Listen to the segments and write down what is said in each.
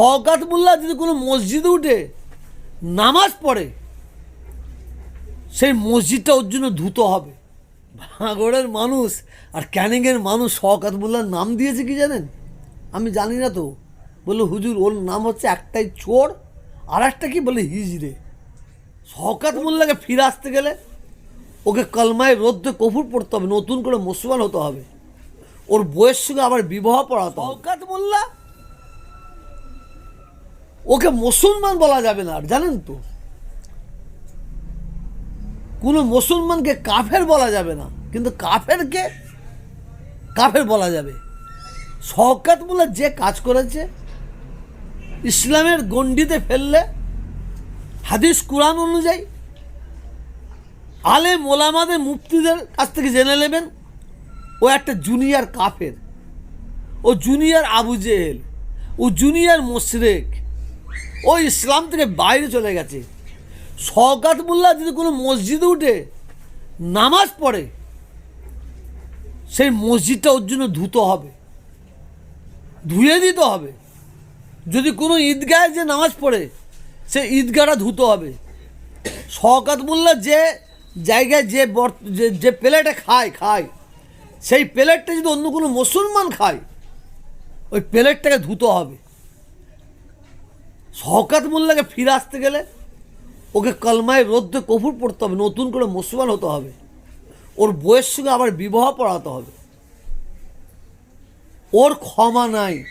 শওকাত মোল্লা যদি কোনো মসজিদে উঠে নামাজ পড়ে, সেই মসজিদটা ওর জন্য ধুত হবে। ভাঙড়ের মানুষ আর ক্যানিংয়ের মানুষ শওকাত মোল্লার নাম দিয়েছে কি জানেন? আমি জানি না তো। বলল, হুজুর, ওর নাম হচ্ছে একটাই চোর আর একটা কি? বলে, হিজড়ে। শওকাত মোল্লাকে ফিরে আসতে গেলে ওকে কলমায় রোদ্দে কফুর পড়তে হবে, নতুন করে মুসলমান হতে হবে। ওর বইয়ের সঙ্গে আবার বিবাহ পড়াতে হবে। শওকাত মোল্লা ওকে মুসলমান বলা যাবে না আর, জানেন তো। কোনো মুসলমানকে কাফের বলা যাবে না, কিন্তু কাফেরকে কাফের বলা যাবে। শওকাত মোল্লা যে কাজ করেছে, ইসলামের গণ্ডিতে ফেললে, হাদিস কোরআন অনুযায়ী আলে মোলামাদের মুফতিদের কাছ থেকে জেনে নেবেন, ও একটা জুনিয়র কাফের, ও জুনিয়র আবু জেহেল, ও জুনিয়র মোশরেক। ও ইসলাম থেকে বাইরে চলে গেছে। শওকাত মোল্লা যদি কোনো মসজিদে উঠে, নামাজ পড়ে, সেই মসজিদটা ওর জন্য ধুতে হবে, ধুয়ে দিতে হবে। যদি কোনো ঈদগাহে যে নামাজ পড়ে সে ঈদগাহটা ধুতে হবে। শওকাত মোল্লা যে জায়গায় যে যে- যে প্লেটে খায় খায়, সেই প্লেটটা যদি অন্য কোনো মুসলমান খায়, ওই প্লেটটাকে ধুতে হবে। শওকাত মোল্লাকে ফিরে আসতে গেলে ওকে কলমায় রোদ্দে কফুর পড়তে হবে, নতুন করে মুসলমান হতে হবে। ওর বইয়ের সঙ্গে আবার বিবাহ পড়াতে হবে। ওর ক্ষমা নাই,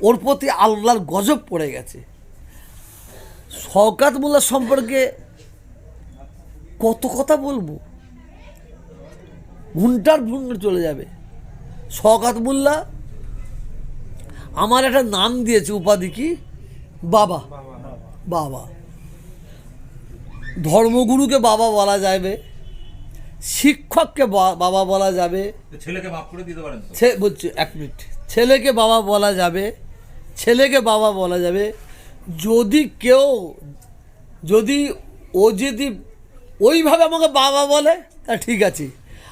ওর প্রতি আল্লাহর গজব পড়ে গেছে। শওকাত মোল্লা সম্পর্কে কত কথা বলব? ঘুমটার ঘুন্টা চলে যাবে। শওকাত মোল্লা, আমার একটা নাম দিয়েছে উপাধি কি? বাবা। বাবা। ধর্মগুরুকে বাবা বলা যাবে শিক্ষককে বা- বাবা বলা যাবে। ছেলেকে মাফ করে দিতে পারেন ছে- বলছি এক মিনিট। ছেলেকে বাবা বলা যাবে ছেলেকে বাবা বলা যাবে যদি কেউ যদি ও যদি ওইভাবে আমাকে বাবা বলে তা ঠিক আছে।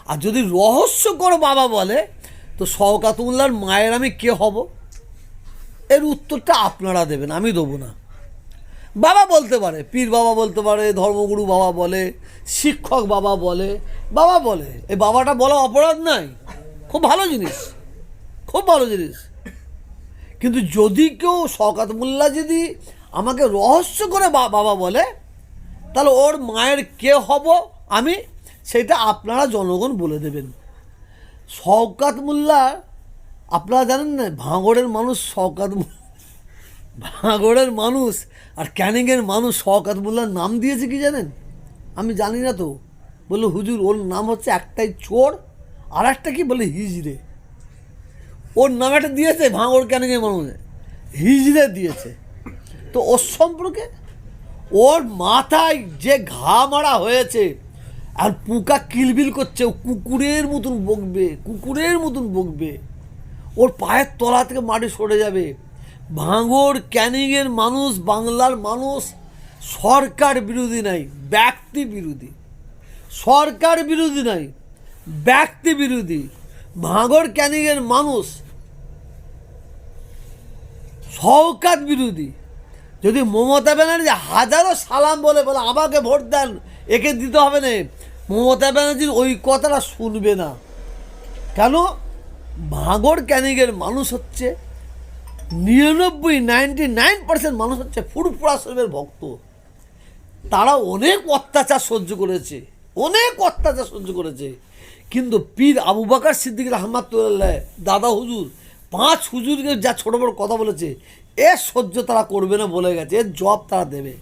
আর যদি রহস্যকর বাবা বলে তো শওকাতুল্লার মায়ের আমি কে হব? এর উত্তরটা আপনারা দেবেন, আমি দেবো না। বাবা বলতে পারে, পীর বাবা বলতে পারে, ধর্মগুরু বাবা বলে, শিক্ষক বাবা বলে বাবা বলে। এই বাবাটা বলা অপরাধ নাই, খুব ভালো জিনিস, খুব ভালো জিনিস। কিন্তু যদি কেউ শওকাত মোল্লা যদি আমাকে রহস্য করে বাবা বলে, তাহলে ওর মায়ের কে হব আমি, সেটা আপনারা জনগণ বলে দেবেন। শওকাত মোল্লা আপনারা জানেন না, ভাঙড়ের মানুষ শওকাত মো- ভাঙড়ের মানুষ আর ক্যানিংয়ের মানুষ শওকাত মোল্লার নাম দিয়েছে কি জানেন? আমি জানি না তো। বলল হুজুর, ওর নাম হচ্ছে একটাই চোর আর একটা কি বলে হিজড়ে। ওর নাম একটা দিয়েছে ভাঙড় ক্যানিংয়ের মানুষ। হিজড়ে দিয়েছে। তো ওর সম্পর্কে ওর মাথায় যে ঘা মারা হয়েছে, আর পোকা কিলবিল করছে কুকুরের মতন বকবে, কুকুরের মতন বকবে। ওর পায়ের তলা থেকে মাটি সরে যাবে। ভাঙড় ক্যানিংয়ের মানুষ, বাংলার মানুষ, সরকার বিরোধী নাই, ব্যক্তি বিরোধী। সরকার বিরোধী নাই, ব্যক্তি বিরোধী। ভাঙড় ক্যানিংয়ের মানুষ শওকাত বিরোধী। যদি মমতা ব্যানার্জি হাজারো সালাম বলে বলে আমাকে ভোট দেন, একে দিতে হবে না। মমতা ব্যানার্জির ওই কথাটা শুনবে না। কেন? ভাঙড় ক্যানিংয়ের মানুষ হচ্ছে নিরানব্বই, নাইনটি নাইন পার্সেন্ট মানুষ হচ্ছে ফুরফুরা শরীফের ভক্ত। তারা অনেক অত্যাচার সহ্য করেছে, অনেক অত্যাচার সহ্য করেছে। কিন্তু পীর আবু বাকার সিদ্দিক রহমাতুল্লাহ, দাদা হুজুর, পাঁচ হুজুরকে যা ছোট বড় কথা বলেছে, এ সহ্য তারা করবে না বলে গেছে এর জব তারা দেবে।